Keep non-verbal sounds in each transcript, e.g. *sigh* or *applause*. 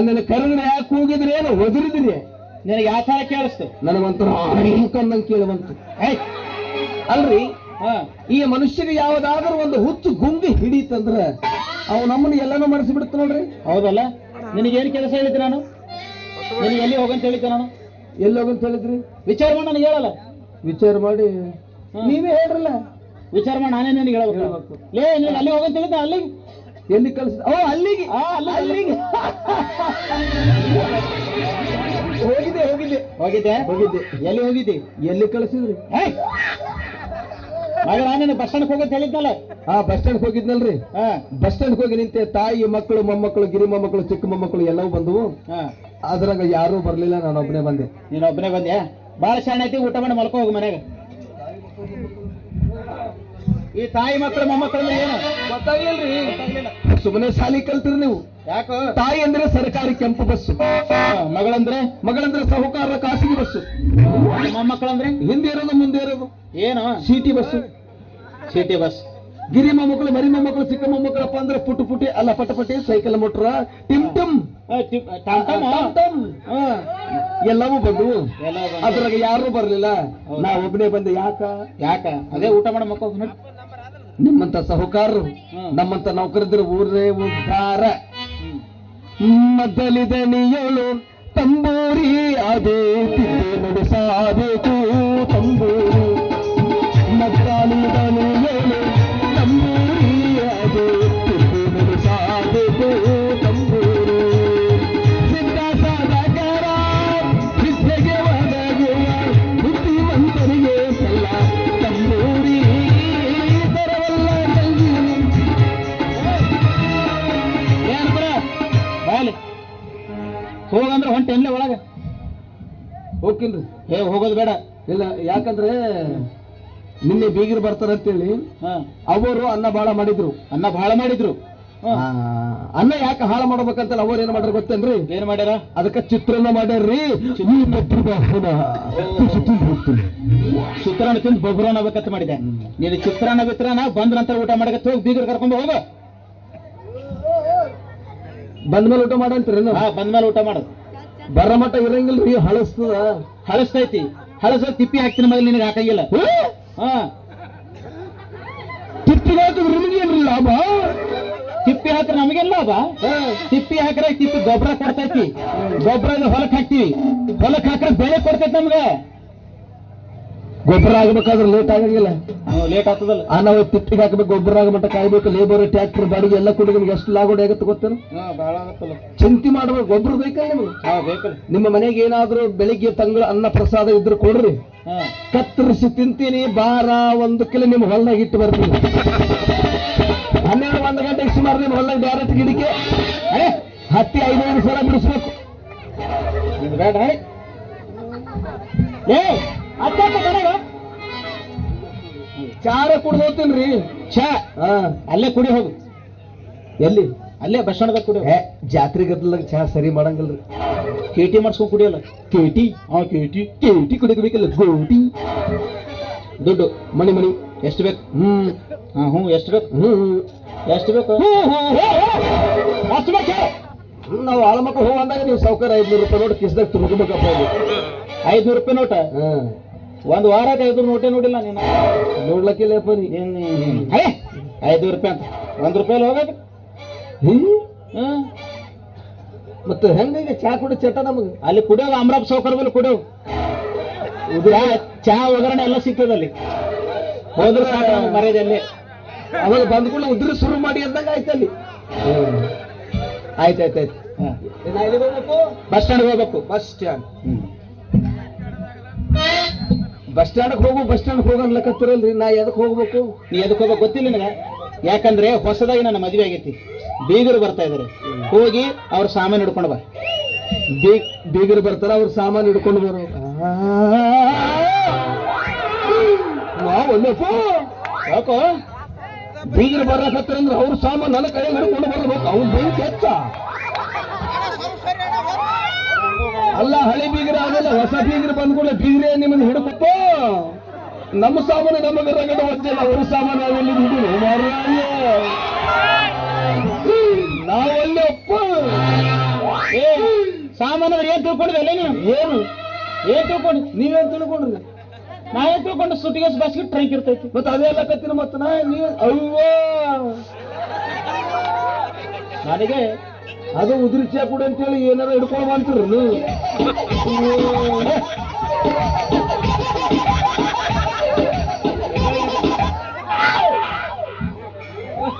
ನನ್ನನ್ನು ಕರೆದ್ರೆ ಯಾಕೆ ಕೂಗಿದ್ರಿ ಏನು? ಒದರಿದ್ರಿ. ನಿನಗೆ ಯಾವ ಥರ ಕೇಳಿಸ್ತು? ನನಗೊಂಥರ ಕಂದಂಗೆ ಕೇಳುವಂತು ಅಲ್ರಿ? ಈ ಮನುಷ್ಯರಿಗೆ ಯಾವ್ದಾದ್ರೂ ಒಂದು ಹುಚ್ಚು ಗುಂಗಿ ಹಿಡೀತಂದ್ರ ಅವು ನಮ್ಮನ್ನ ಎಲ್ಲಾನು ಮಾಡಿಸಿ ಬಿಡುತ್ತ ನೋಡ್ರಿ. ಹೌದಲ್ಲ? ನಿನಗೇನು ಕೆಲಸ ಹೇಳಿದ್ರಿ ನಾನು? ನಿನಗೆ ಎಲ್ಲಿ ಹೋಗಂತ ಹೇಳಿದ್ದೆ ನಾನು? ಎಲ್ಲಿ ಹೋಗಂತ ಹೇಳಿದ್ರಿ? ವಿಚಾರ ಮಾಡಿ ನನಗೆ ಹೇಳಲ್ಲ. ವಿಚಾರ ಮಾಡಿ. ನೀವೇ ಹೇಳ್ರಲ್ಲ. ವಿಚಾರ ಮಾಡಿ ನಾನೇ ನಿನಗೆ ಹೇಳಬೇಕು. ಲೇ ನೀನು ಅಲ್ಲಿ ಹೋಗಂತ ಹೇಳಿದ್ದೆ ಅಲ್ಲಿಗೆ ಎಲ್ಲಿ ಕಳಿಸಿದ ಓ ಅಲ್ಲಿಗೆ. ಅಲ್ಲಿಗೆ. ಹೋಗಿದ್ದೆ ಹೋಗಿದ್ದೆ. ಹೋಗಿದ್ದೆ? ಹೋಗಿದ್ದೆ. ಎಲ್ಲಿ ಹೋಗಿದ್ದಿ? ಎಲ್ಲಿ ಕಳಿಸಿದ್ರಿ? ಮಗ ನಾನು ಬಸ್ ಸ್ಟ್ಯಾಂಡ್ ಹೋಗೋದು ಹೇಳಿದ್ನಲ್ಲ ಆ ಬಸ್ ಸ್ಟ್ಯಾಂಡ್ ಹೋಗಿದ್ನಲ್ರಿ. ಹಾ. ಬಸ್ ಸ್ಟ್ಯಾಂಡ್ ಹೋಗಿ ನಿಂತೆ ತಾಯಿ ಮಕ್ಕಳು ಮೊಮ್ಮಕ್ಕಳು ಗಿರಿ ಮೊಮ್ಮಕ್ಕಳು ಚಿಕ್ಕ ಮೊಮ್ಮಕ್ಕಳು ಎಲ್ಲವೂ ಬಂದವು. ಹಾ. ಅದ್ರಾಗ ಯಾರೂ ಬರ್ಲಿಲ್ಲ ನಾನು ಒಬ್ಬನೇ ಬಂದೆ. ನೀನು ಒಬ್ಬನೇ ಬಂದ್ಯಾ? ಬಾಳ ಶಾಣೆ ಐತಿ ಊಟ ಮಾಡಿ ಮಲ್ಕೋ ಹೋಗು ಮನೆಗೆ. ಈ ತಾಯಿ ಮಾತ್ರ ಮೊಮ್ಮಕ್ಕಳ ಏನು? ಗೊತ್ತಾಗ್ಲಿಲ್ರಿ. ಸುಮ್ಮನೆ ಸಾಲಿ ಕಲ್ತಿರಿ ನೀವು. ಯಾಕೋ? ತಾಯಿ ಅಂದ್ರೆ ಸರ್ಕಾರಿ ಕೆಂಪು ಬಸ್ಸು. ಮಗಳಂದ್ರೆ? ಮಗಳಂದ್ರೆ ಸಹಕಾರದ ಖಾಸಗಿ ಬಸ್ಸು. ಮೊಮ್ಮಕ್ಕಳಂದ್ರೆ? ಹಿಂದೆ ಇರೋದು ಮುಂದೆ ಇರೋದು. ಏನು? City bus. City bus. ಗಿರಿ ಮೊಮ್ಮಕ್ಕಳು ಮರಿ ಮೊಮ್ಮಕ್ಕಳು ಚಿಕ್ಕ ಮೊಮ್ಮಕ್ಕಳಪ್ಪ ಅಂದ್ರೆ ಪುಟ್ಟು ಪುಟಿ ಅಲ್ಲ ಪಟಪಟಿ ಸೈಕಲ್ ಮೋಟ್ರ ಟಿಮ್ ಟಿಮ್. ಎಲ್ಲವೂ ಬಂದವು ಬಂದು. ಅದ್ರಾಗ ಯಾರು ಬರ್ಲಿಲ್ಲ? ನಾ ಒಬ್ಬನೇ ಬಂದೆ ಯಾಕ? ಯಾಕ? ಅದೇ ಊಟ ಮಾಡೋ ಮಕ್ಕಳು ನಿಮ್ಮಂತ ಸಾಹುಕಾರರು ನಮ್ಮಂತ ನೌಕರದ್ರ ಊರೇ ಉದ್ಧಾರ ಮೊದಲಿದನಿಯಳು ತಂಬೂರಿ ಅದೇ ತಿದ್ದೆ ನಡೆಸಬೇಕು. ತಂಬೂರಿ ಮದ್ದಲಿದಣಿಯಳು ಹೋಗ್ಕಿನ್ರಿ ಏ ಹೋಗೋದು ಬೇಡ. ಇಲ್ಲ ಯಾಕಂದ್ರೆ ನಿನ್ನೆ ಬೀಗರು ಬರ್ತಾರಂತೇಳಿ ಅಂತೇಳಿ ಅವರು ಅನ್ನ ಬಾಳ ಮಾಡಿದ್ರು. ಅನ್ನ ಬಹಳ ಮಾಡಿದ್ರು. ಅನ್ನ ಯಾಕೆ ಹಾಳು ಮಾಡ್ಬೇಕಂತ ಅವ್ರು ಏನ್ ಮಾಡ್ರ ಗೊತ್ತೇನ್ರಿ? ಏನ್ ಮಾಡ್ಯಾರ? ಅದಕ್ಕೆ ಚಿತ್ರಾನ್ನ ಮಾಡ್ಯಾರ್ರಿ. ಚಿತ್ರಾನ್ನ. ತಿಂದು ಬೊಬ್ಬರನ್ನ ಬೇಕಂತ ಮಾಡಿದೆ ನೀನು ಚಿತ್ರಾನ್ನ ಬಿತ್ರಾನ ಬಂದ ನಂತರ ಊಟ ಮಾಡಕತ್ತ ಹೋಗಿ ಬೀಗರು ಕರ್ಕೊಂಡು ಹೋಗ. ಬಂದ್ಮೇಲೆ ಊಟ ಮಾಡಂತೀರಿ ಬಂದ್ಮೇಲೆ ಊಟ ಮಾಡು. ಬರ ಮಟ್ಟ ರೀ ಹಳಸ್ತದ ಹಳಸ್ತೈತಿ. ಹಳಸ ತಿಪ್ಪಿ ಹಾಕ್ತಿನ ಮಗ ನಿನಗೆ ಹಾಕಂಗಿಲ್ಲ. ಹಾ? ತಿಪ್ಪಿಗೆ ಹಾಕಿದ್ರೆ ನಿಮಗೇನ್ರಿ ಲಾಭ? ತಿಪ್ಪಿ ಹಾಕ್ರೆ ನಮಗೆಲ್ಲ ಲಾಭ. ತಿಪ್ಪಿ ಹಾಕ್ರೆ ತಿಪ್ಪಿ ಗೊಬ್ಬರ ಕೊಡ್ತೈತಿ. ಗೊಬ್ಬರ ಹೊಲಕ್ ಹಾಕ್ತಿವಿ. ಹೊಲಕ್ ಹಾಕ್ರೆ ಬೆಳೆ ಕೊಡ್ತೈತಿ ನಮ್ಗೆ. ಗೊಬ್ಬರ ಆಗ್ಬೇಕಾದ್ರೆ ಲೇಟ್ ಆಗಂಗಿಲ್ಲ. ಲೇಟ್ ಆಗ್ತದಲ್ಲ. ಆ ನಾವು ತಿಪ್ಪಿಗೆ ಹಾಕಬೇಕು ಗೊಬ್ಬರ ಆಗಮಟ್ಟ ಕಾಯ್ಬೇಕು ಲೇಬರ್ ಟ್ಯಾಕ್ಟರ್ ಬಾಡಿಗೆ ಎಲ್ಲ ಕೂಡ ನಿಮ್ಗೆ ಎಷ್ಟು ಲಾಗೋಡಿ ಆಗುತ್ತೆ ಗೊತ್ತೇನು? ಹಾ ಭಾಳ ಆಗತ್ತಲ್ಲ. ಚಿಂತೆ ಮಾಡ್ಬೇಕು ಗೊಬ್ಬರ ಬೇಕಲ್ಲ ನಿಮ್ಗೆ? ಬೇಕಲ್ಲ. ನಿಮ್ಮ ಮನೆಗೆ ಏನಾದ್ರೂ ಬೆಳಿಗ್ಗೆ ತಂಗಳ ಅನ್ನ ಪ್ರಸಾದ ಇದ್ರೆ ಕೊಡ್ರಿ. ಕತ್ತರಿಸಿ ತಿಂತೀನಿ ಬಾರ ಒಂದು ಕಿಲೋ ನಿಮ್ಮ ಹೊಲ್ದಾಗ ಇಟ್ಟು ಬರ್ತೀನಿ. ಹನ್ನೆರಡು ಒಂದು ಗಂಟೆಗೆ ಸುಮಾರು ನಿಮ್ಮ ಹೊಲ್ದಾಗ ಡೈರೆಕ್ಟ್ ಗಿಡಕ್ಕೆ ಹತ್ತಿ ಐದೈದು ಸಲ ಬಿಡಿಸ್ಬೇಕು. ಬೇಡ ಏ ಅತ್ತ ಚಾರ ಕುಡ್ದು ಹೋಗ್ತೀನ್ರಿ. ಚಾ ಹಾ. ಅಲ್ಲೇ ಕುಡಿ ಹೋಗು. ಎಲ್ಲಿ? ಅಲ್ಲೇ ಬಸ್ ಸ್ಟ್ಯಾಂಡ್ದಾಗ ಕುಡಿ ಏ ಜಾತ್ರೆ ಗದ್ದಲಾಗ ಚಾ ಸರಿ ಮಾಡಂಗಿಲ್ರಿ. ಕೇಟಿ ಮಾಡ್ಸ್ಕೊಂಡ್ ಕುಡಿಯಲ್ಲ? ಕೇಟಿ ಹಾ ಕೇಟಿ ಕೇಟಿ ಕುಡಿಬೇಕಲ್ಲ ಗೋಟಿ. ದುಡ್ಡು ಮಣಿ ಮಣಿ ಎಷ್ಟು ಬೇಕು? ಹ್ಮ್. ಹಾ ಹ್ಞೂ ಎಷ್ಟು ಬೇಕು? ಹ್ಞೂ ಎಷ್ಟು ಬೇಕು? ಅಷ್ಟು ಬೇಕು? ನಾವು ಆಳ ಮಕ್ಕಳು ಹೋಗಿ ಅಂದಾಗ ನೀವು ಸೌಕರ್ಯ ಐದ್ನೂರು ರೂಪಾಯಿ ನೋಡಿ ಕಿಸ್ದಾಗ ತುರ್ಕೋಬೇಕಪ್ಪ ಅದು ಐದ್ನೂರು ರೂಪಾಯಿ ನೋಟ? ಹಾ. ಒಂದು ವಾರ ಐದು ನೋಟೇ ನೋಡಿಲ್ಲ ನೀನು. ನೋಡ್ಲಕ್ಕಿಲ್ಲಪ್ಪ ನೀ. ಅಯ್ಯ ಐದು ರೂಪಾಯಿ ಅಂತ. ಒಂದು ರೂಪಾಯಿ ಹೋಗಕ್ಕೆ ಹ್ಮ್? ಹ್ಮ್ ಮತ್ತೆ ಹೆಂಗ ಚಾ ಕುಡಿ ಚಟ ನಮಗೆ. ಅಲ್ಲಿ ಕುಡಿಯೋದು ಅಮರಾಪ್ ಸೌಕರ್ ಮೇಲೆ ಕುಡಿಯೋದು. ಚಾ ಒಗ್ಗರಣೆ ಎಲ್ಲ ಸಿಗ್ತದೆ ಅಲ್ಲಿ. ಹೋದ್ರೆ ಸಾಕು ನಮ್ಗೆ ಮರ್ಯಾದೆ ಅಲ್ಲಿ ಅವಾಗ ಬಂದ ಕೂಡ ಉದ್ರಿ ಶುರು ಮಾಡಿ ಅಂದಂಗ ಆಯ್ತು ಆಯ್ತು ಆಯ್ತು ಬಸ್ ಸ್ಟ್ಯಾಂಡ್ ಹೋಗ್ಬೇಕು. Bus stand. ಬಸ್ ಸ್ಟ್ಯಾಂಡ್ಗೆ ಹೋಗು, ಬಸ್ ಸ್ಟ್ಯಾಂಡ್ ಹೋಗ ಅನ್ಲಕತ್ತಿರಲ್ರಿ ನಾ ಎದಕ್ ಹೋಗ್ಬೇಕು? ನೀ ಎದಕ್ಕೆ ಹೋಗ್ಬೇಕು ಗೊತ್ತಿಲ್ಲ ನಿನಗೆ? ಯಾಕಂದ್ರೆ ಹೊಸದಾಗಿ ನನ್ನ ಮದುವೆ ಆಗೈತಿ. ಬೀಗರು ಬರ್ತಾ ಇದಾರೆ. ಹೋಗಿ ಅವ್ರ ಸಾಮಾನು ಹಿಡ್ಕೊಂಡು ಬಾ. ಬೀಗ್ ಬೀಗರು ಬರ್ತಾರ, ಅವ್ರ ಸಾಮಾನು ಹಿಡ್ಕೊಂಡು ಬರೋ ಒಳ್ಳೆ ಬೀಗರು ಬರ್ಲಕತ್ತಾರ ಅಂದ್ರೆ ಅವ್ರ ಸಾಮಾನು ನನ್ನ ಕಡೆ ಹಿಡ್ಕೊಂಡು ಬರ್ಬೇಕು. ಅವ್ನು ಬೆಂಕಿ ಹೆಚ್ಚ. ಅಲ್ಲ ಹಳಿ ಬೀಗರ ಆಗಲ್ಲ ಹೊಸ ಬೀಗರು ಬಂದ ಕೂಡ ಬೀಗರೇ ನಿಮ್ಮನ್ನು ಹಿಡಬೇಕು ನಮ್ಮ ಸಾಮಾನು ನಮಗೆ ರಗಡ ಹೊತ್ತಿಲ್ಲ ಅವರು ಸಾಮಾನು ನಾವೆಲ್ಲಿ ಹಿಡಿದು ನಾವೆಲ್ಲಿ ಒಪ್ಪು. ಸಾಮಾನು ಏನ್ ತಿಳ್ಕೊಂಡಿದ್ದಲ್ಲ ನೀವು? ಏನು? ಏನ್ ತಿಳ್ಕೊಂಡು ನೀವೇನ್ ತಿಳ್ಕೊಂಡ್ರಿ ನಾ ಏನ್ ತಿಳ್ಕೊಂಡು ಸುತ್ತಿಗೆ ಬಸ್ಗೆ ಟ್ರೈಕ್ ಇರ್ತೈತಿ? ಮತ್ತೆ ಅದೆಲ್ಲ ಕತ್ತಿನ ಮತ್ತ ನಾ ನೀವು ಅಯ್ಯೋ. ನನಗೆ ಅದು ಉದುರಿ ಕೂಡ ಅಂತ ಅಂತೇಳಿ ಏನಾರ ಹಿಡ್ಕೊಂಡು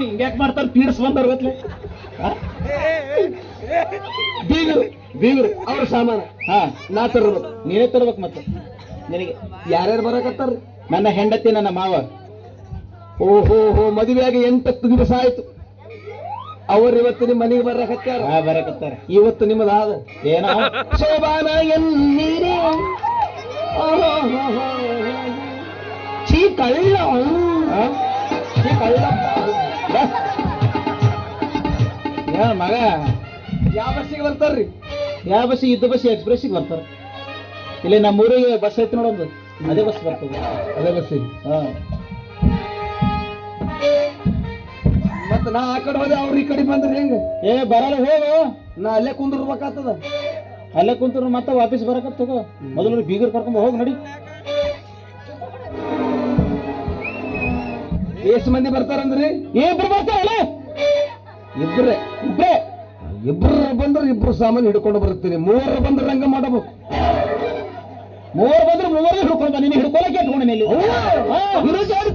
ಹಿಂಗ್ಯಾಕ್ ಮಾಡ್ತಾರ ಪೀಡ್ಸ್ ಬಂದಾರ ಗೊತ್ತಲೆ ಬೀಗರು ಬೀಗರು, ಅವ್ರ ಸಾಮಾನ. ಹಾ, ನಾ ತರ್ಬೇಕು. ನೀನೇ ತರ್ಬೇಕು ಮತ್ತೆ. ನಿನಗೆ. ಯಾರ್ಯಾರು ಬರಕತ್ತಾರ ನನ್ನ ಹೆಂಡತಿ, ನನ್ನ ಮಾವ. ಓಹೋ ಹೋ ಮದುವೆಯಾಗಿ ಎಂಟತ್ತು ದಿವಸ ಆಯ್ತು. ಅವ್ರ ಇವತ್ತು ನಿಮ್ಮ ಮನೆಗೆ ಬರಕತ್ತಾರ. ಬರಕತ್ತಾರ. ಇವತ್ತು ನಿಮ್ಮದಾದ ಏನೋ? ಶೋಭಾನ ಎನ್ನೀರೇ ಚೀ ಕಳ್ಳ ಶ್ರೀ ಚೀ ಕಳ್ಳ ಮಗ. ಯಾವ ಬಸ್ಸಿಗೆ ಬರ್ತಾರ್ರಿ? ಯಾವ ಬಸ್ ಇದ್ದ ಬಸ್ ಎಕ್ಸ್ಪ್ರೆಸ್ಸಿಗೆ ಬರ್ತಾರ. ಇಲ್ಲಿ ನಮ್ಮೂರಿಗೆ ಬಸ್ ಐತಿ ನೋಡೋದು ಅದೇ ಬಸ್ ಬರ್ತದೆ. ಅದೇ ಬಸ್ಸಿಗೆ. ಹಾ. ಮತ್ತ ನಾ ಆ ಕಡೆ ಹೋದೆ ಅವ್ರ ಈ ಕಡೆ ಬಂದ್ರಿ ಹೆಂಗ? ಏ ಬರಲ್ಲ ಹೋಗು. ನಾ ಅಲ್ಲೇ ಕುಂದಿರ್ಬೇಕಾಗ್ತದ. ಅಲ್ಲೇ ಕುಂತ್ರು ಮತ್ತೆ ವಾಪಸ್ ಬರಕ ತಗೋ. ಮೊದಲು ಬೀಗರ್ ಕರ್ಕೊಂಡ್ ಹೋಗಿ ನಡಿ. ಎಷ್ಟು ಮಂದಿ ಬರ್ತಾರಂದ್ರಿ? ಇಬ್ರು ಬರ್ತಾರಲ್ಲ? ಇಬ್ರೆ. ಇಬ್ರೇ? ಇಬ್ರು ಬಂದ್ರೆ ಇಬ್ರು ಸಾಮಾನು ಹಿಡ್ಕೊಂಡು ಬರ್ತೀನಿ ಮೂವರು ಬಂದ್ರೆ ರಂಗ ಮಾಡಬೇಕು. ಮೂವರು ಬಂದ್ರೆ ಮೂವರು ಹಿಡ್ಕೊಂಡ್ ನೀನು ಹಿಡ್ಕೊಳಕ್ಕೆ ಇಟ್ಕೊಂಡ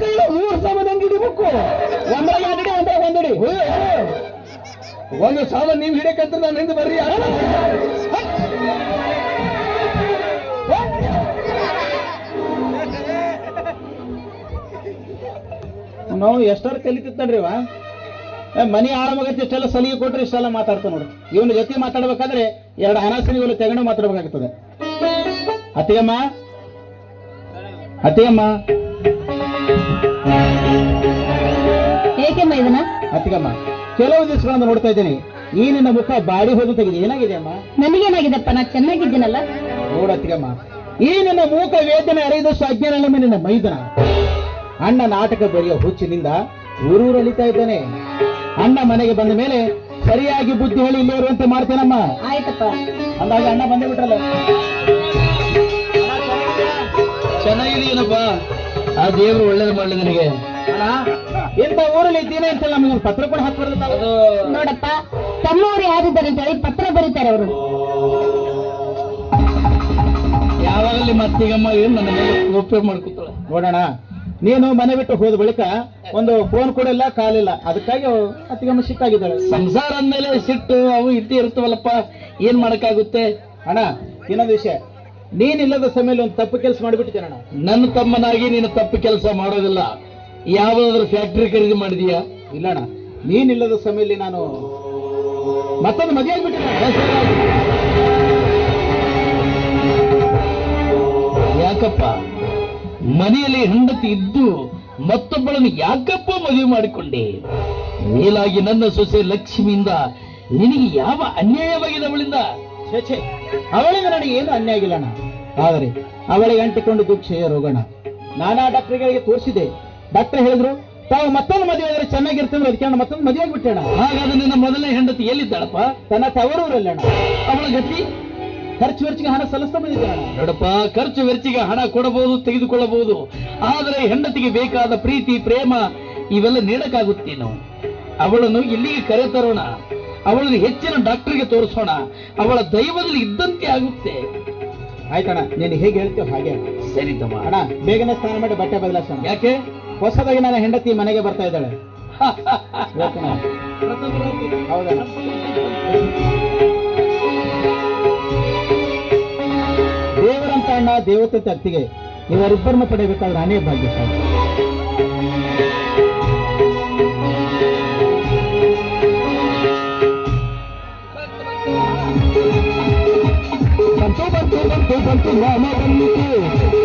ಕೈಲ ಮೂರು ಸಾಮಾನು ಹೆಂಗ್ ಹಿಡಿಬೇಕು. ಒಂದ್ರಾಗ ಎರಡಿಡಿ ಒಂದಿಡಿ ಒಂದು ಸಾಲ ನೀವು ಹಿಡಿಯಕಂತ ನಾನು ಹಿಂದೆ ಬರ್ರಿ? ನಾವು ಎಷ್ಟಾರು ವಾ ಮನಿ ಆರಾಮಾಗತ್ತೆ ಇಷ್ಟೆಲ್ಲ ಸಲಿಗೆ ಕೊಟ್ರೆ ಇಷ್ಟೆಲ್ಲ ಮಾತಾಡ್ತಾ ನೋಡಿ. ಇವನ ಜೊತೆ ಮಾತಾಡ್ಬೇಕಾದ್ರೆ ಎರಡು ಹಣಸನಿ ಇವಳು ತೆಗಣೆ ಮಾತಾಡ್ಬೇಕಾಗ್ತದೆ. ಅತ್ತಿಗೆಮ್ಮ? ಅತ್ತಿಗೆಮ್ಮ? ಏಕೆಮ್ಮ ಇದನ್ನ? ಅತ್ತಿಗೆಮ್ಮ ಕೆಲವು ದಿವಸಗಳನ್ನ ನೋಡ್ತಾ ಇದ್ದೀನಿ. ಈ ನಿನ್ನ ಮುಖ ಬಾಡಿ ಹೋದು ತೆಗಿದೆ. ಏನಾಗಿದೆ ಅಮ್ಮ? ನನಗೇನಾಗಿದೆಪ್ಪ? ನಾ ಚೆನ್ನಾಗಿದ್ದೀನಲ್ಲ ನೋಡ ಅತ್ತಿಗಮ್ಮ ಈ ನಿನ್ನ ಮೂಕ ವೇದನೆ ಅರಿದಷ್ಟು ಅಜ್ಞಾನ ನಿನ್ನ ಮೈದನ. ಅಣ್ಣ ನಾಟಕ ಬರೆಯೋ ಹುಚ್ಚಿನಿಂದ ಊರೂರು ಅಲಿತಾ ಇದ್ದಾನೆ. ಅಣ್ಣ ಮನೆಗೆ ಬಂದ ಮೇಲೆ ಸರಿಯಾಗಿ ಬುದ್ಧಿ ಹೇಳಿ ಇಲ್ಲೇ ಇರುವಂತೆ ಮಾಡ್ತೇನಮ್ಮ. ಆಯ್ತಪ್ಪ. ಅಂದಾಗ ಅಣ್ಣ ಬಂದೇ ಬಿಟ್ರಲ್ಲ. ಚೆನ್ನಾಗಿದೆಯೇನಪ್ಪ. ಆ ದೇವರು ಒಳ್ಳೇದು ಮಾಡಲಿ ನನಗೆ. ಅಣ್ಣ ಇಂಥ ಊರಲ್ಲಿ ಇದ್ದೀನಿ ಅಂತ ನಮಗೆ ಪತ್ರ ಕೂಡ ಹಾಕ್ಬಾರ್ದು ಅದು ನೋಡಪ್ಪ ತಮ್ಮವರು ಯಾರಿದ್ದಾರೆ ಅಂತ ಹೇಳಿ ಪತ್ರ ಬರೀತಾರೆ ಅವರು. ಯಾವಾಗಲಿ ಮತ್ತಿಗಮ್ಮ ಏನು ನನ್ನ ಮೇಲೆ ಉಪಯೋಗ ಮಾಡ್ಕೊತಾಳೆ? ನೋಡೋಣ. ನೀನು ಮನೆ ಬಿಟ್ಟು ಹೋದ ಬಳಿಕ ಒಂದು ಫೋನ್ ಕೂಡ ಇಲ್ಲ ಕಾಲಿಲ್ಲ ಅದಕ್ಕಾಗಿ ಅತ್ತಿಗಮ್ಮ ಸಿಟ್ಟಾಗಿದ್ದಾಳೆ ಸಂಸಾರ ಅಂದ್ಮೇಲೆ ಸಿಟ್ಟು ಅವು ಇದ್ದೇ ಇರ್ತವಲ್ಲಪ್ಪ ಏನ್ ಮಾಡಕ್ಕಾಗುತ್ತೆ? ಅಣ್ಣ ಇನ್ನೊಂದು ವಿಷಯ. ನೀನಿಲ್ಲದ ಸಮಯದಲ್ಲಿ ಒಂದು ತಪ್ಪು ಕೆಲಸ ಮಾಡಿಬಿಟ್ಟಿದ್ದೇನೆ ಅಣ್ಣ ನನ್ನ ತಮ್ಮನಾಗಿ ನೀನು ತಪ್ಪು ಕೆಲಸ ಮಾಡೋದಿಲ್ಲ. ಯಾವ್ದಾದ್ರು ಫ್ಯಾಕ್ಟ್ರಿ ಖರೀದಿ ಮಾಡಿದೀಯಾ? ಇಲ್ಲ ಅಣ್ಣ ನೀನಿಲ್ಲದ ಸಮಯದಲ್ಲಿ ನಾನು ಮತ್ತೊಂದು ಮದುವೆ ಆಗ್ಬಿಟ್ಟೆ ಯಾಕಪ್ಪ? ಮನೆಯಲ್ಲಿ ಹೆಂಡತಿ ಇದ್ದು ಮತ್ತೊಬ್ಬಳನ್ನು ಯಾಕಪ್ಪ ಮದುವೆ ಮಾಡಿಕೊಂಡೆ? ಮೇಲಾಗಿ ನನ್ನ ಸೊಸೆ ಲಕ್ಷ್ಮಿಯಿಂದ ನಿನಗೆ ಯಾವ ಅನ್ಯಾಯವಾಗಿದೆ ಅವಳಿಂದ ಛೇ ಛೇ. ಅವಳಿಗೆ ನನಗೆ ಏನು ಅನ್ಯಾಯ ಆಗಿಲ್ಲಣ್ಣ ಆದರೆ ಅವಳಿಗೆ ಅಂಟಿಕೊಂಡು ಕ್ಷಯ ರೋಗಣ ನಾನಾ ಡಾಕ್ಟ್ರಿಗಳಿಗೆ ತೋರಿಸಿದೆ ಡಾಕ್ಟರ್ ಹೇಳಿದ್ರು ತಾವು ಮತ್ತೊಂದು ಮದುವೆ ಆದ್ರೆ ಚೆನ್ನಾಗಿರ್ತಂದ್ರೆ ಅದಕ್ಕೆ ಮತ್ತೊಂದು ಮದುವೆ ಆಗ್ಬಿಟ್ಟೇಣ ಹಾಗಾದ್ರೆ ನಿನ್ನ ಮೊದಲನೇ ಹೆಂಡತಿ ಎಲ್ಲಿದ್ದಾಳಪ್ಪ? ತನ್ನ ತವರೂರಲ್ಲ ಅಣ್ಣ ಅವಳ ಗತಿ? ಖರ್ಚು ವೆರ್ಚಿಗೆ ಹಣ ಸಲ್ಲಿಸ್ತಾ ಬಂದಿದ್ದಾಳೆ ನೋಡಪ್ಪ ಖರ್ಚು ವೆರ್ಚಿಗೆ ಹಣ ಕೊಡಬಹುದು ತೆಗೆದುಕೊಳ್ಳಬಹುದು. ಆದರೆ ಹೆಂಡತಿಗೆ ಬೇಕಾದ ಪ್ರೀತಿ ಪ್ರೇಮ ಇವೆಲ್ಲ ನೀಡಕ್ಕಾಗುತ್ತೇನು ಅವಳನ್ನು ಇಲ್ಲಿಗೆ ಕರೆ ತರೋಣ ಅವಳನ್ನು ಹೆಚ್ಚಿನ ಡಾಕ್ಟರ್ಗೆ ತೋರಿಸೋಣ. ಅವಳ ದೈವದಲ್ಲಿ ಇದ್ದಂತೆ ಆಗುತ್ತೆ. ಆಯ್ತಣ್ಣ ನೀನು ಹೇಗೆ ಹೇಳ್ತೀವೋ ಹಾಗೆ. ಸರಿ ತಮ್ಮ. ಅಣ್ಣ ಬೇಗನೆ ಸ್ನಾನ ಮಾಡಿ ಬಟ್ಟೆ ಬದಲಾಯಿಸೋಣ. ಯಾಕೆ? ಹೊಸದಾಗಿ ನನ್ನ ಹೆಂಡತಿ ಮನೆಗೆ ಬರ್ತಾ ಇದ್ದಾಳೆ. ಹೌದಣ್ಣ ದೇವರಂತ ಅಣ್ಣ ದೇವತೆ ಅತ್ತಿಗೆ ಇವರಿಬ್ಬರನ್ನು ಪಡೆಯಬೇಕಾದ್ರೆ ನಾನೇ ಭಾಗ್ಯಶಾಲಿ ಬಂತು ಬಂತು ಬಂತು ಬಂತು, ಮಾಮ ಬಂತು.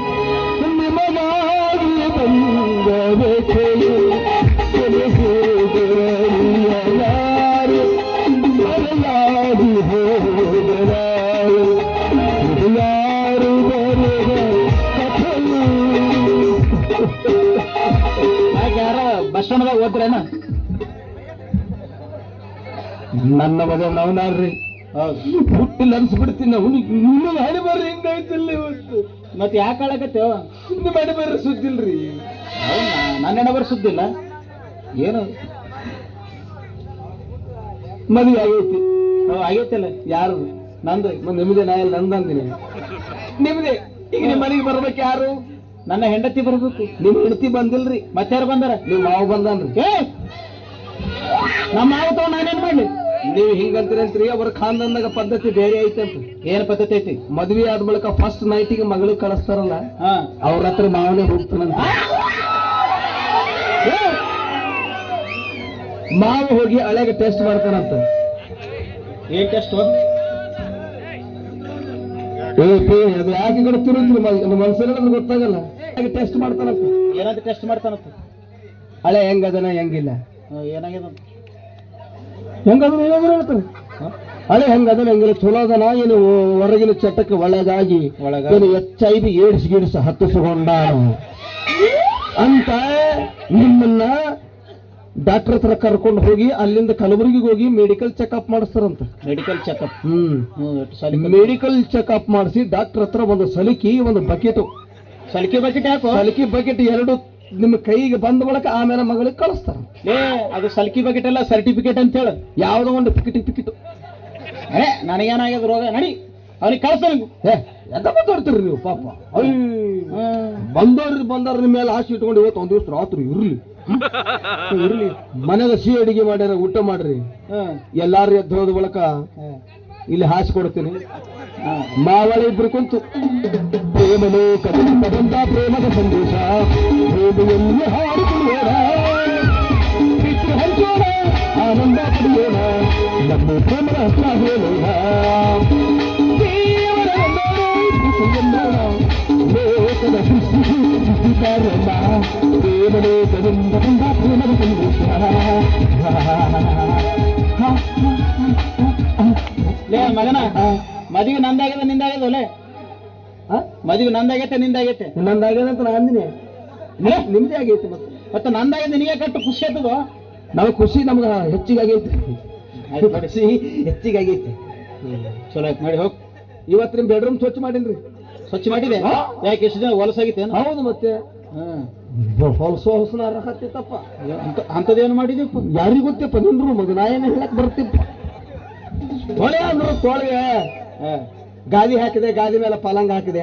ಸ್ಟ್ಯಾಂಡ್ದಾಗ ಓದ್ರೇನ? ನನ್ನ ಮಗ ನಾವ್ನಾರ್ರಿ ಹುಟ್ಟಿಲ್ಲ ಅನ್ಸ್ಬಿಡ್ತೀನಿ ನಾವು. ನಿಮ್ಮ ಹಣೆ ಬರ್ರಿ ಹಿಂಗಾಯ್ತಿಲ್ಲ ಇವತ್ತು? ಮತ್ತೆ ಯಾಕೆ ಆಳಕತ್ತೇವ ನಿಮ್ಮ ಹಣೆ ಬರ್ರಿ ಸುದ್ದಿಲ್ರಿ. ನನ್ನ ಹೆಣಬರ್ ಸುದ್ದಿಲ್ಲ ಏನು? ಮದುವೆ ಆಗೈತಿ. ಆಗೈತಲ್ಲ. ಯಾರು? ನಂದು. ನಿಮ್ದೆ ನಾ ಎಲ್ಲ ನಂದಂದಿನಿ ನಿಮ್ದೆ? ಈಗ ನಿಮ್ಮ ಮನೆಗೆ ಬರ್ಬೇಕು ಯಾರು? ನನ್ನ ಹೆಂಡತಿ ಬರ್ಬೇಕು. ನಿಮ್ ಹೆಂಡತಿ ಬಂದಿಲ್ರಿ. ಮತ್ತಾರು ಬಂದಾರ? ನಿಮ್ ಮಾವ ಬಂದನ್ರಿ. ಏ! ನಮ್ಮ ಮಾವ ತಗೊಂಡ್ ನಾನೇನ್ ಮಾಡ್ಲಿ? ನೀವು ಹಿಂಗಂತೀರಂತ್ರಿ ಅವ್ರ ಖಾನ್ದಂದಾಗ ಪದ್ಧತಿ ಬೇರೆ ಐತಂತ. ಏನ್ ಪದ್ಧತಿ ಐತಿ? ಮದ್ವೆ ಆದ ಬಳಿಕ ಫಸ್ಟ್ ನೈಟಿಗೆ ಮಗಳು ಕಳಿಸ್ತಾರಲ್ಲ ಹಾ. ಅವ್ರ ಹತ್ರ ಮಾವನೇ ಹೋಗ್ತಾನಂತ. ಮಾವು ಹೋಗಿ ಹಳೆಗೆ ಟೆಸ್ಟ್ ಮಾಡ್ತಾನಂತ. ಏನ್ ಟೆಸ್ಟ್ ಅದು ಯಾಕೆ ಕಡೆ ಮನ್ಸಲ್ಲಿ ಗೊತ್ತಾಗಲ್ಲ. ಟೆಸ್ಟ್ ಮಾಡ್ತಾನಂತ. ಏನಾದ್ರು ಟೆಸ್ಟ್ ಮಾಡ್ತಾನಂತ? ಹಳೆ ಹೆಂಗದನ ಹೆಂಗಿಲ್ಲ. ಏನಾಗ್ಯದ? ಹೆಂಗದನ ಏನಾದ್ರು ಹೇಳ್ತಾನೆ. ಹಳೆ ಹೆಂಗದನ ಹೆಂಗಿಲ್ಲ ಚಲೋ ಅದನ? ಏನು ಹೊರಗಿನ ಚಟಕ್ಕೆ ಒಳಗಾಗಿ ಒಳಗ? ಏನು ವಿ ಏಡ್ಸ್ ಗಿಡ್ಸ್ ಹತ್ತಿಸಿಕೊಂಡ ಅಂತ ನಿಮ್ಮನ್ನ ಡಾಕ್ಟರ್ ಹತ್ರ ಕರ್ಕೊಂಡು ಹೋಗಿ ಅಲ್ಲಿಂದ ಕಲಬುರಗಿಗೆ ಹೋಗಿ ಮೆಡಿಕಲ್ ಚೆಕಪ್ ಮಾಡಿಸ್ತಾರಂತ. ಮೆಡಿಕಲ್ ಚೆಕಪ್ ಹ್ಮ್. ಮೆಡಿಕಲ್ ಚೆಕಪ್ ಮಾಡಿಸಿ ಡಾಕ್ಟರ್ ಹತ್ರ ಒಂದು ಸಲಿಕಿ ಒಂದು ಬಕೆಟ್. ಸಲಿಕೆ ಬಕೆಟ್ ಯಾಕೋ? ಸಲಿಕಿ ಬಕೆಟ್ ಎರಡು ನಿಮ್ಮ ಕೈಗೆ ಬಂದ ಬಳಕ ಆಮೇಲೆ ಮಗಳಿಗೆ ಕಳಿಸ್ತಾರ ಏ ಅದು ಸಲ್ಕಿ ಬಕೆಟ್ ಎಲ್ಲ ಸರ್ಟಿಫಿಕೇಟ್ ಅಂತ ಹೇಳ. ಯಾವುದೋ ಒಂದು ಪಿಕಿಟ್ ಪಿಕಿಟ್. ಏ ನನಗೇನಾಗ್ಯದ ರೋಗ? ನಡಿ. ಅವ್ನಿಗೆ ಕಳಿಸ್ತಾನೆ ಏ ಎಂತ ಮಾತಾಡ್ತೀರಿ ನೀವು ಪಾಪ? ಅಯ್ಯ ಬಂದವ್ರು ಬಂದವ್ರ ನಿಮ್ಮ ಮೇಲೆ ಆಸೆ ಇಟ್ಕೊಂಡು ಇವತ್ತು ಒಂದು ದಿವಸ ರಾತ್ರಿ ಇರ್ಲಿ. ಇರ್ಲಿ. ಮನೆಗೆ ಸಿಹಿ ಅಡಿಗೆ ಮಾಡ್ಯಾರ ಊಟ ಮಾಡ್ರಿ. ಎಲ್ಲಾರು ಎದ್ದು ಹೋದ ಬಳಕ ಇಲ್ಲಿ ಹಾಸಿ ಕೊಡ್ತೀನಿ. ಮಾವಳಿ ಇಬ್ರು ಕುಂತು. ಪ್ರೇಮನು ಪ್ರೇಮದ ಸಂದೇಶ. ಪ್ರೇಮಿಯಲ್ಲಿ ಹಾಡಿಕೊಳ್ಳೋಣ ಪಿತೃ ಹಂಚೋಣ. ಆನಂದ ಪಡೆಯೋಣ. ನಮ್ಮ ಪ್ರೇಮದ ಹೇಳೋಣ. ಲೋಕದ ಸೃಷ್ಟಿ ಲೇ ಮಗನ ಮದುವೆ ನಂದಾಗ್ಯದ ನಿಂದಾಗ್ಯದ ಲೇ? ಮದುವೆ ನಂದಾಗೈತೆ ನಿಂದಾಗೈತೆ. ನಂದಾಗ್ಯದಂತ ನಾ ಅಂದಿನಿ. ನಿಮ್ದೇ ಆಗೈತಿ ಮತ್ತೆ. ಮತ್ತೆ ನಂದಾಗ್ಯದ ನಿನಗೆ ಕಟ್ಟು ಖುಷಿ ಆಯ್ತದ ನಾವು ಖುಷಿ ನಮ್ಗ ಹೆಚ್ಚಿಗೆ ಆಗೈತಿ ಖುಷಿ ಹೆಚ್ಚಿಗೆ ಆಗೈತಿ ಚಲೋ ಆಯ್ತು ಮಾಡಿ ಹೋಗ್. ಇವತ್ತು ನಿಮ್ ಬೆಡ್ರೂಮ್ ಸ್ವಚ್ಛ ಮಾಡಿನ್ರಿ. ಸ್ವಚ್ಛ ಮಾಡಿದೆ ಹಾ? ಯಾಕೆ ಎಷ್ಟು ದಿನ ಹೊಲಸಾಗಿತ್ತೇನು? ಹೌದು ಮತ್ತೆ. ಹ್ಮ್. ಹೊಲಸೋ ಹೊಸನ ಅರ್ಹತ್ತಿತ್ತಪ್ಪ ಅಂತ- ಅಂಥದ್ದೇನು ಮಾಡಿದೀಪ್ಪ ಯಾರಿಗೂ ಗೊತ್ತಪ್ಪ? ನಿನ್ ರೂಮ್ ಅದು ನಾ ಏನು ಹೇಳಕ್ ಬರ್ತಿಪ್ಪ? ಹೊಳೆ ಅಂದ್ರು ತೋಳಿಗೆ. ಗಾದಿ ಹಾಕಿದೆ ಗಾದಿ ಮೇಲೆ ಪಲಂಗ್ ಹಾಕಿದೆ.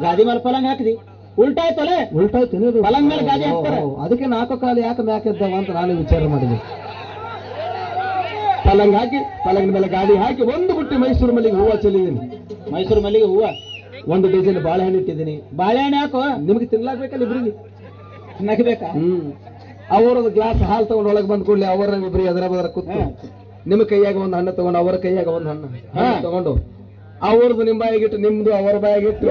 ಗಾದಿ ಮೇಲೆ ಪಲಂಗ್ ಹಾಕಿದಿ? ಉಲ್ಟಾ ತೊಲೆ ಉಲ್ಟಾಯ್ತು ತಿನ್ನೋದು ಪಲಂಗ್ ಮೇಲೆ ಗಾದಿ ಹಾಕ್ತಾರೆ. ಅದಕ್ಕೆ ನಾಲ್ಕು ಕಾಲು ಯಾಕೆ ಮ್ಯಾಕಿದ್ದಾವ ಅಂತ ನಾನು ವಿಚಾರ ಮಾಡಿದೆ. ಪಲಂಗ್ ಹಾಕಿ ಪಲಂಗ್ ಮೇಲೆ ಗಾಡಿ ಹಾಕಿ ಒಂದು ಬುಟ್ಟಿ ಮೈಸೂರು ಮಲ್ಲಿಗೆ ಹೂವು ಚೆಲ್ಲಿದ್ದೀನಿ. ಮೈಸೂರು ಮಲ್ಲಿಗೆ ಹೂವ? ಒಂದು ಡಜನ್ ಬಾಳೆಹಣ್ಣು ಇಟ್ಟಿದ್ದೀನಿ. ಬಾಳೆಹಣ್ಣು ಯಾಕೋ? ನಿಮಗೆ ತಿನ್ಲಾಕ್ಬೇಕಲ್ಲ ಇಬ್ರಿಗೆ? ನಗಬೇಕಾ? ಅವರದ್ದು ಗ್ಲಾಸ್ ಹಾಲು ತಗೊಂಡು ಒಳಗೆ ಬಂದ್ ಕೂಡಲೇ ಅವರ ಇಬ್ರಿಗೆ ಅದರ ಬದರ ಕೂತು ನಿಮ್ಮ ಕೈಯಾಗ ಒಂದು ಹಣ್ಣು ತಗೊಂಡು ಅವರ ಕೈಯಾಗ ಒಂದು ಹಣ್ಣು. ತಗೊಂಡು. ಅವ್ರದ್ದು ನಿಮ್ಮ ಬಾಯಿಗಿಟ್ಟು ನಿಮ್ದು ಅವರ ಬಾಯಿಗಿಟ್ಟು.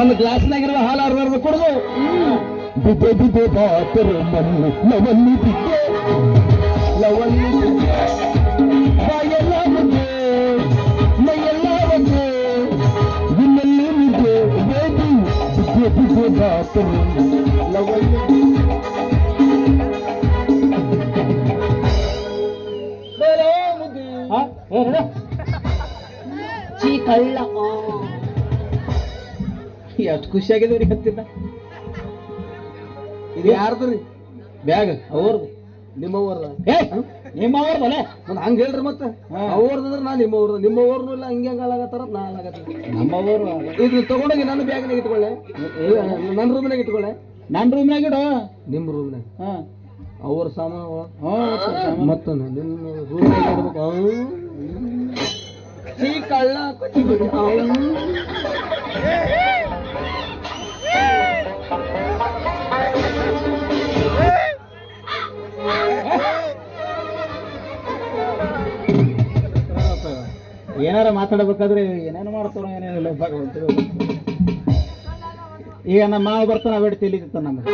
ಒಂದು ಗ್ಲಾಸ್ನಾಗಿರುವ ಹಾಲು ಅರ್ಧ ಕುಡಿದು. ಬಿದ್ದೆ ಬಿದ್ದೆ ಬಾತರು ಮಣ್ಣು ಲವಲ್ಲಿ ಬಿದ್ದೆ. ಲವಲ್ಲಿ *laughs* ಏ, ನಡೆ. ಚೀ ಕಳ್ಳ ಎಷ್ಟು ಖುಷಿಯಾಗಿದೆ ಅವ್ರಿಗೆ ಹತ್ತಿದ್ದ ಇದು ರೀ? ಬ್ಯಾಗ್. ಅವ್ರದ್ದು ನಿಮ್ಮವ್ರದ ಏ ನಿಮ್ಮ ಒಂದು ನಾನು ಹಂಗ ಹೇಳ್ರಿ ಮತ್ತೆ. ಅವ್ರದಂದ್ರೆ ನಾ ನಿಮ್ಮವ್ರದ ನಿಮ್ಮವ್ರನ್ನೂ ಇಲ್ಲ ಹಂಗೆ ಹಂಗ ಅಲಾಗತ್ತಾರ ನಾ ಅಲಾಗತ್ತೀನಿ ನಮ್ಮವರು ಇದು ತಗೊಂಡೋಗಿ ನನ್ನ ಬ್ಯಾಗ್ನಾಗ ಇಟ್ಕೊಳ್ಳೆ ನನ್ನ ರೂಮ್ನಾಗ ಇಟ್ಕೊಳ್ಳೆ ನನ್ನ ರೂಮ್ನಾಗ ಇಡು ನಿಮ್ಮ ರೂಮ್ನಾಗ ಹಾ ಅವ್ರ ಸಾಮಾನು ಮತ್ತ ನಿನ್ನ ರೂಮ್ನಾಗ ಇಡ್ಬೇಕು ಅವ್ನು. ಈ ಕಳ್ಳ ಕೊಚ್ಚಿಬಿಡಿ ಏನಾರ ಮಾತಾಡ್ಬೇಕಾದ್ರೆ ಏನೇನು ಮಾಡ್ತಾರೋ ಏನೇನಿಲ್ಲ ಭಗವಂತ ಈಗ ನಮ್ಮ ಮಾವ ಬರ್ತಾನೆ ಬೇಡ ತಿಳಿದಿತ್ತ ನಮ್ಗೆ.